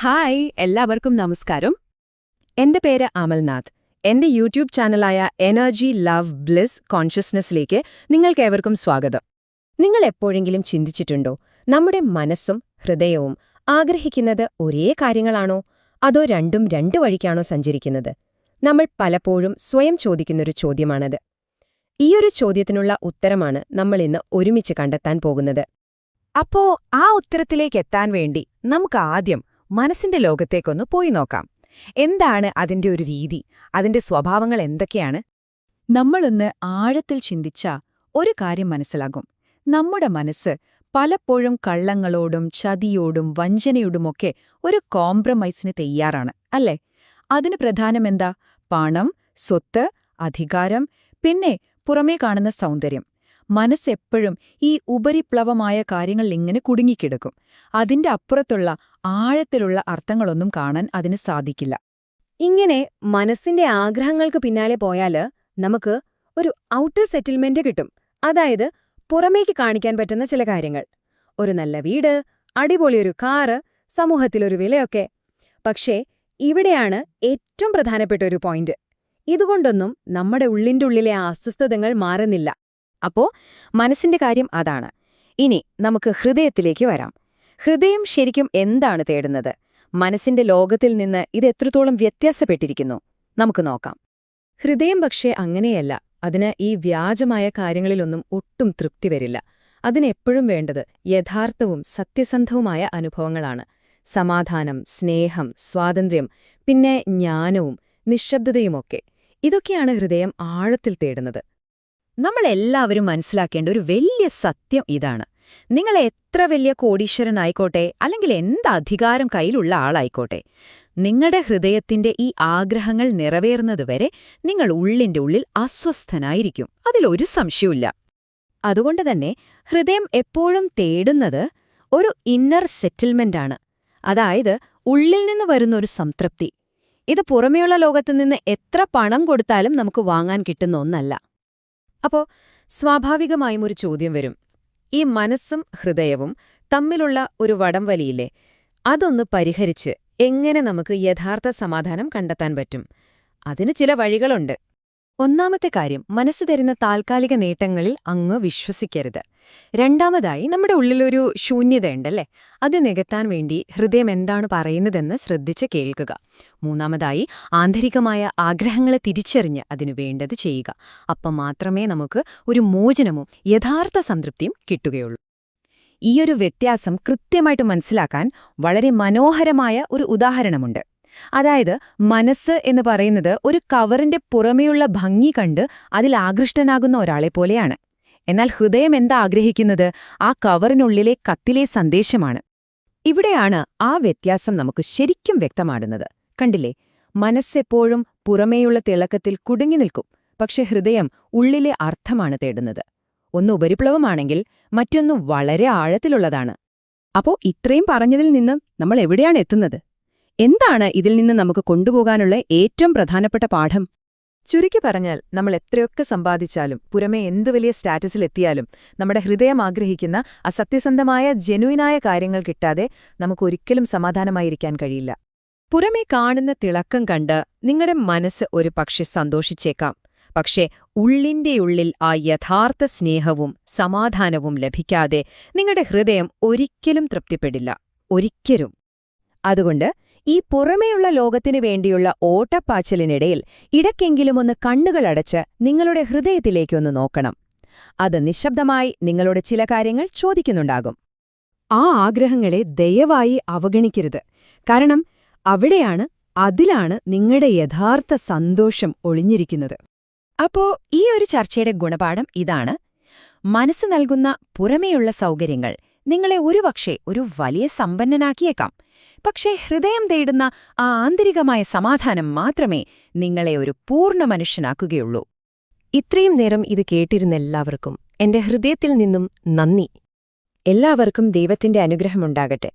Hi എല്ലാവർക്കും നമസ്കാരം. എന്റെ പേര് അമൽനാഥ്. എന്റെ യൂട്യൂബ് ചാനലായ എനർജി ലവ് ബ്ലിസ് കോൺഷ്യസ്നെസ്സിലേക്ക് നിങ്ങൾക്കേവർക്കും സ്വാഗതം. നിങ്ങൾ എപ്പോഴെങ്കിലും ചിന്തിച്ചിട്ടുണ്ടോ നമ്മുടെ മനസ്സും ഹൃദയവും ആഗ്രഹിക്കുന്നത് ഒരേ കാര്യങ്ങളാണോ? അതോ രണ്ടും രണ്ടു വഴിക്കാണോ സഞ്ചരിക്കുന്നത്? നമ്മൾ പലപ്പോഴും സ്വയം ചോദിക്കുന്നൊരു ചോദ്യമാണത്. ഈയൊരു ചോദ്യത്തിനുള്ള ഉത്തരമാണ് നമ്മൾ ഇന്ന് ഒരുമിച്ച് കണ്ടെത്താൻ പോകുന്നത്. അപ്പോ ആ ഉത്തരത്തിലേക്ക് എത്താൻ വേണ്ടി നമുക്ക് ആദ്യം മനസ്സിന്റെ ലോകത്തേക്കൊന്ന് പോയി നോക്കാം. എന്താണ് അതിന്റെ ഒരു രീതി? അതിന്റെ സ്വഭാവങ്ങൾ എന്തൊക്കെയാണ്? നമ്മളൊന്ന് ആഴത്തിൽ ചിന്തിച്ച ഒരു കാര്യം മനസ്സിലാകും. നമ്മുടെ മനസ്സ് പലപ്പോഴും കള്ളങ്ങളോടും ചതിയോടും വഞ്ചനയോടുമൊക്കെ ഒരു കോംപ്രമൈസിന് തയ്യാറാണ് അല്ലേ? അതിന് പ്രധാനമെന്താ? പണം സ്വത്ത് അധികാരം പിന്നെ പുറമേ കാണുന്ന സൗന്ദര്യം. മനസ്സെപ്പോഴും ഈ ഉപരിപ്ലവമായ കാര്യങ്ങളിൽ ഇങ്ങനെ കുടുങ്ങിക്കിടക്കും. അതിന്റെ അപ്പുറത്തുള്ള ആഴത്തിലുള്ള അർത്ഥങ്ങളൊന്നും കാണാൻ അതിന് സാധിക്കില്ല. ഇങ്ങനെ മനസ്സിന്റെ ആഗ്രഹങ്ങൾക്ക് പിന്നാലെ പോയാൽ നമുക്ക് ഒരു ഔട്ടർ സെറ്റിൽമെന്റ് കിട്ടും. അതായത് പുറമേക്ക് കാണിക്കാൻ പറ്റുന്ന ചില കാര്യങ്ങൾ. ഒരു നല്ല വീട് അടിപൊളിയൊരു കാറ് സമൂഹത്തിലൊരു വിലയൊക്കെ. പക്ഷേ ഇവിടെയാണ് ഏറ്റവും പ്രധാനപ്പെട്ട ഒരു പോയിന്റ്. ഇതുകൊണ്ടൊന്നും നമ്മുടെ ഉള്ളിന്റെ ഉള്ളിലെ അസ്വസ്ഥതകൾ മാറുന്നില്ല. അപ്പോ മനസ്സിന്റെ കാര്യം അതാണ്. ഇനി നമുക്ക് ഹൃദയത്തിലേക്ക് വരാം. ഹൃദയം ശരിക്കും എന്താണ് തേടുന്നത്? മനസ്സിന്റെ ലോകത്തിൽ നിന്ന് ഇത് എത്രത്തോളം വ്യത്യാസപ്പെട്ടിരിക്കുന്നു? നമുക്ക് നോക്കാം. ഹൃദയം പക്ഷേ അങ്ങനെയല്ല. അതിന് ഈ വ്യാജമായ കാര്യങ്ങളിലൊന്നും ഒട്ടും തൃപ്തി വരില്ല. അതിനെപ്പോഴും വേണ്ടത് യഥാർത്ഥവും സത്യസന്ധവുമായ അനുഭവങ്ങളാണ്. സമാധാനം സ്നേഹം സ്വാതന്ത്ര്യം പിന്നെ ജ്ഞാനവും നിശബ്ദതയുമൊക്കെ. ഇതൊക്കെയാണ് ഹൃദയം ആഴത്തിൽ തേടുന്നത്. നമ്മളെല്ലാവരും മനസ്സിലാക്കേണ്ട ഒരു വലിയ സത്യം ഇതാണ്. നിങ്ങൾ എത്ര വലിയ കോടീശ്വരനായിക്കോട്ടെ അല്ലെങ്കിൽ എന്ത് അധികാരം കയ്യിലുള്ള ആളായിക്കോട്ടെ നിങ്ങളുടെ ഹൃദയത്തിന്റെ ഈ ആഗ്രഹങ്ങൾ നിറവേറുന്നതുവരെ നിങ്ങൾ ഉള്ളിന്റെ ഉള്ളിൽ അസ്വസ്ഥനായിരിക്കും. അതിലൊരു സംശയമില്ല അതുകൊണ്ട് തന്നെ ഹൃദയം എപ്പോഴും തേടുന്നത് ഒരു ഇന്നർ സെറ്റിൽമെന്റാണ് അതായത് ഉള്ളിൽ നിന്ന് വരുന്ന ഒരു സംതൃപ്തി. ഇത് പുറമേയുള്ള ലോകത്തു നിന്ന് എത്ര പണം കൊടുത്താലും നമുക്ക് വാങ്ങാൻ കിട്ടുന്ന ഒന്നല്ല. അപ്പോ സ്വാഭാവികമായും ഒരു ചോദ്യം വരും. ഈ മനസ്സും ഹൃദയവും തമ്മിലുള്ള ഒരു വടംവലിയില്ലേ അതൊന്ന് പരിഹരിച്ച് എങ്ങനെ നമുക്ക് യഥാർത്ഥ സമാധാനം കണ്ടെത്താൻ പറ്റും? അതിന് ചില വഴികളുണ്ട്. ഒന്നാമത്തെ കാര്യം മനസ്സ് തരുന്ന താൽക്കാലിക നേട്ടങ്ങളിൽ അങ്ങ് വിശ്വസിക്കരുത്. രണ്ടാമതായി നമ്മുടെ ഉള്ളിലൊരു ശൂന്യതയുണ്ടല്ലേ? അത് നികത്താൻ വേണ്ടി ഹൃദയം എന്താണ് പറയുന്നതെന്ന് ശ്രദ്ധിച്ച് കേൾക്കുക. മൂന്നാമതായി ആന്തരികമായ ആഗ്രഹങ്ങളെ തിരിച്ചറിഞ്ഞ് അതിനു വേണ്ടത് ചെയ്യുക. അപ്പം മാത്രമേ നമുക്ക് ഒരു മോചനവും യഥാർത്ഥ സംതൃപ്തിയും കിട്ടുകയുള്ളൂ. ഈയൊരു വ്യത്യാസം കൃത്യമായിട്ട് മനസ്സിലാക്കാൻ വളരെ മനോഹരമായ ഒരു ഉദാഹരണമുണ്ട്. അതായത് മനസ്സ് എന്ന് പറയുന്നത് ഒരു കവറിന്റെ പുറമെയുള്ള ഭംഗി കണ്ട് അതിൽ ആകൃഷ്ടനാകുന്ന ഒരാളെ പോലെയാണ്. എന്നാൽ ഹൃദയം എന്താ ആഗ്രഹിക്കുന്നത്? ആ കവറിനുള്ളിലെ കത്തിലെ സന്ദേശമാണ്. ഇവിടെയാണ് ആ വ്യത്യാസം നമുക്ക് ശരിക്കും വ്യക്തമാടുന്നത് കണ്ടില്ലേ? മനസ്സെപ്പോഴും പുറമേയുള്ള തിളക്കത്തിൽ കുടുങ്ങി നിൽക്കും. പക്ഷെ ഹൃദയം ഉള്ളിലെ അർത്ഥമാണ് തേടുന്നത്. ഒന്ന് ഉപരിപ്ലവമാണെങ്കിൽ മറ്റൊന്ന് വളരെ ആഴത്തിലുള്ളതാണ്. അപ്പോ ഇത്രയും പറഞ്ഞതിൽ നിന്ന് നമ്മൾ എവിടെയാണ് എത്തുന്നത്? എന്താണ് ഇതിൽ നിന്ന് നമുക്ക് കൊണ്ടുപോകാനുള്ള ഏറ്റവും പ്രധാനപ്പെട്ട പാഠം? ചുരുക്കി പറഞ്ഞാൽ നമ്മൾ എത്രയൊക്കെ സമ്പാദിച്ചാലും പുറമേ എന്തു വലിയ സ്റ്റാറ്റസിലെത്തിയാലും നമ്മുടെ ഹൃദയം ആഗ്രഹിക്കുന്ന അസത്യസന്ധമായ ജെനുവിനായ കാര്യങ്ങൾ കിട്ടാതെ നമുക്കൊരിക്കലും സമാധാനമായിരിക്കാൻ കഴിയില്ല. പുറമേ കാണുന്ന തിളക്കം കണ്ട് നിങ്ങളുടെ മനസ്സ് ഒരു പക്ഷെ സന്തോഷിച്ചേക്കാം. പക്ഷേ ഉള്ളിന്റെയുള്ളിൽ ആ യഥാർത്ഥ സ്നേഹവും സമാധാനവും ലഭിക്കാതെ നിങ്ങളുടെ ഹൃദയം ഒരിക്കലും തൃപ്തിപ്പെടില്ല. ഒരിക്കലും. അതുകൊണ്ട് ഈ പുറമേയുള്ള ലോകത്തിനു വേണ്ടിയുള്ള ഓട്ടപ്പാച്ചലിനിടയിൽ ഇടയ്ക്കെങ്കിലുമൊന്ന് കണ്ണുകളടച്ച് നിങ്ങളുടെ ഹൃദയത്തിലേക്കൊന്ന് നോക്കണം. അത് നിശബ്ദമായി നിങ്ങളുടെ ചില കാര്യങ്ങൾ ചോദിക്കുന്നുണ്ടാകും. ആ ആഗ്രഹങ്ങളെ ദയവായി അവഗണിക്കരുത്. കാരണം അവിടെയാണ് അതിലാണ് നിങ്ങളുടെ യഥാർത്ഥ സന്തോഷം ഒളിഞ്ഞിരിക്കുന്നത്. അപ്പോ ഈ ഒരു ചർച്ചയുടെ ഗുണപാഠം ഇതാണ്. മനസ്സ് നൽകുന്ന പുറമേയുള്ള സൗകര്യങ്ങൾ നിങ്ങളെ ഒരുപക്ഷെ ഒരു വലിയ സമ്പന്നനാക്കിയേക്കാം. പക്ഷേ ഹൃദയം തേടുന്ന ആ ആന്തരികമായ സമാധാനം മാത്രമേ നിങ്ങളെ ഒരു പൂർണ മനുഷ്യനാക്കുകയുള്ളൂ. ഇത്രയും നേരം ഇത് കേട്ടിരുന്ന എല്ലാവർക്കും എന്റെ ഹൃദയത്തിൽ നിന്നും നന്ദി. എല്ലാവർക്കും ദൈവത്തിന്റെ അനുഗ്രഹമുണ്ടാകട്ടെ.